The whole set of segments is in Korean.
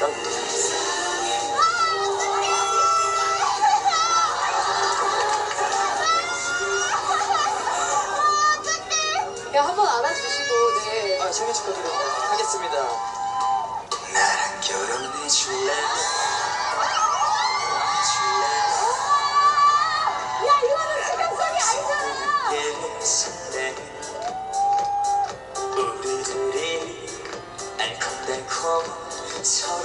야, 한번 안아주시고, 네. 아, 생일 축하드려요. 하겠습니다.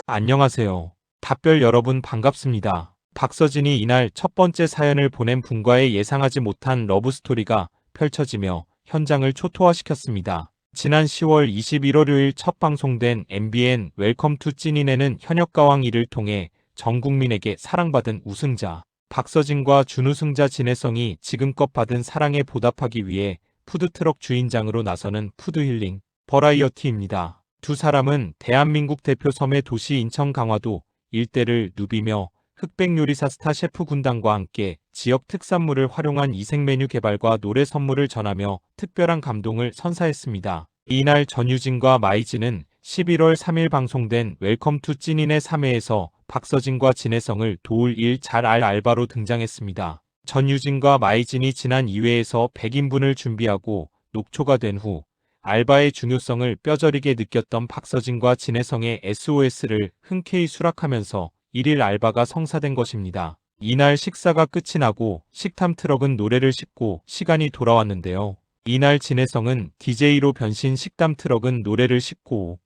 안녕하세요. 답별 여러분 반갑습니다. 박서진이 이날 첫 번째 사연을 보낸 분과의 예상하지 못한 러브스토리가 펼쳐지며 현장을 초토화시켰습니다. 지난 10월 21일 일요일 첫 방송된 MBN 웰컴 투 찐이네는 현역 가왕 1을 통해 전 국민에게 사랑받은 우승자 박서진과 준우승자 진혜성이 지금껏 받은 사랑에 보답하기 위해 푸드트럭 주인장으로 나서는 푸드힐링 버라이어티입니다. 두 사람은 대한민국 대표 섬의 도시 인천 강화도 일대를 누비며 흑백 요리사 스타 셰프 군단과 함께 지역 특산물을 활용한 이색 메뉴 개발과 노래 선물을 전하며 특별한 감동을 선사했습니다. 이날 전유진과 마이진은 11월 3일 방송된 웰컴 투 찐인의 3회에서 박서진과 진혜성을 도울 일 잘 알 알바로 등장했습니다. 전유진과 마이진이 지난 2회에서 100인분을 준비하고 녹초가 된 후 알바의 중요성을 뼈저리게 느꼈던 박서진과 진혜성의 SOS를 흔쾌히 수락하면서 1일 알바가 성사된 것입니다. 이날 식사가 끝이 나고 식탐 트럭은 노래를 싣고 시간이 돌아왔는데요. 이날 진혜성은 DJ로 변신 식담 트럭은 노래를 싣고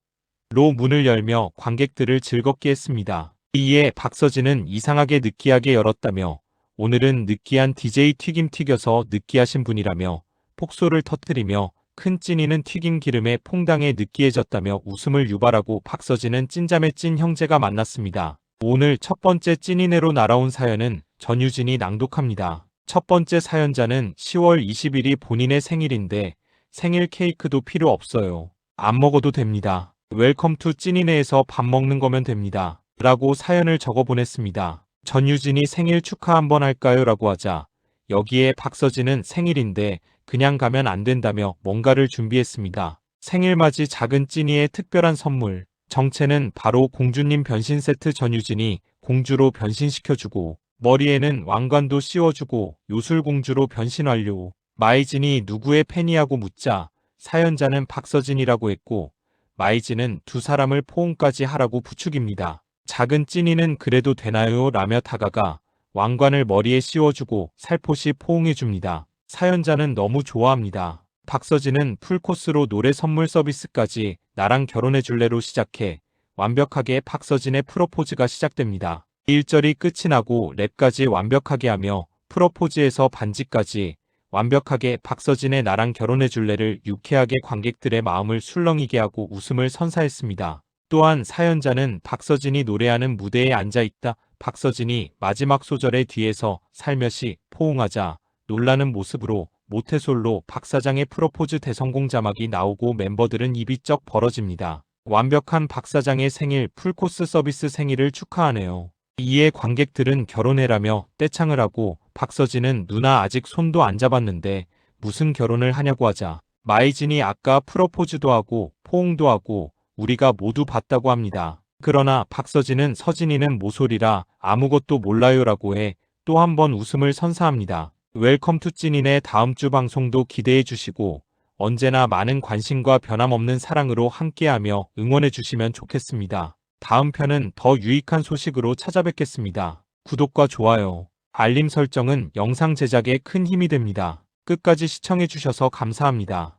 로 문을 열며 관객들을 즐겁게 했습니다. 이에 박서진은 이상하게 느끼하게 열었다며 오늘은 느끼한 DJ 튀김 튀겨서 느끼하신 분이라며 폭소를 터뜨리며 큰 찐이는 튀김 기름에 퐁당에 느끼해졌다며 웃음을 유발하고 박서진은 찐자매 찐 형제가 만났습니다. 오늘 첫 번째 찐이네로 날아온 사연은 전유진이 낭독합니다. 첫 번째 사연자는 10월 20일이 본인의 생일인데 생일 케이크도 필요 없어요. 안 먹어도 됩니다. 웰컴 투 찐이네에서 밥 먹는 거면 됩니다. 라고 사연을 적어 보냈습니다. 전유진이 생일 축하 한번 할까요? 라고 하자 여기에 박서진은 생일인데 그냥 가면 안 된다며 뭔가를 준비했습니다. 생일맞이 작은 찐이의 특별한 선물. 정체는 바로 공주님 변신 세트 전유진이 공주로 변신시켜주고 머리에는 왕관도 씌워주고 요술공주로 변신 완료. 마이진이 누구의 팬이냐고 묻자 사연자는 박서진이라고 했고 마이진은 두 사람을 포옹까지 하라고 부축입니다. 작은 찐이는 그래도 되나요? 라며 다가가 왕관을 머리에 씌워주고 살포시 포옹해줍니다. 사연자는 너무 좋아합니다. 박서진은 풀코스로 노래 선물 서비스까지 나랑 결혼해 줄래로 시작해 완벽하게 박서진의 프로포즈가 시작됩니다. 일절이 끝이 나고 랩까지 완벽하게 하며 프로포즈에서 반지까지 완벽하게 박서진의 나랑 결혼해 줄래를 유쾌하게 관객들의 마음을 술렁이게 하고 웃음을 선사했습니다. 또한 사연자는 박서진이 노래하는 무대에 앉아 있다. 박서진이 마지막 소절의 뒤에서 살며시 포옹하자 놀라는 모습으로 모태솔로 박 사장의 프로포즈 대성공 자막이 나오고 멤버들은 입이 쩍 벌어집니다. 완벽한 박 사장의 생일 풀코스 서비스 생일을 축하하네요. 이에 관객들은 결혼해라며 떼창을 하고 박서진은 누나 아직 손도 안 잡았는데 무슨 결혼을 하냐고 하자 마이진이 아까 프로포즈도 하고 포옹도 하고 우리가 모두 봤다고 합니다. 그러나 박서진은 서진이는 모솔이라 아무것도 몰라요라고 해 또 한 번 웃음을 선사합니다. 웰컴 투 찐인의 다음 주 방송도 기대해 주시고 언제나 많은 관심과 변함없는 사랑으로 함께하며 응원해 주시면 좋겠습니다. 다음 편은 더 유익한 소식으로 찾아뵙겠습니다. 구독과 좋아요, 알림 설정은 영상 제작에 큰 힘이 됩니다. 끝까지 시청해 주셔서 감사합니다.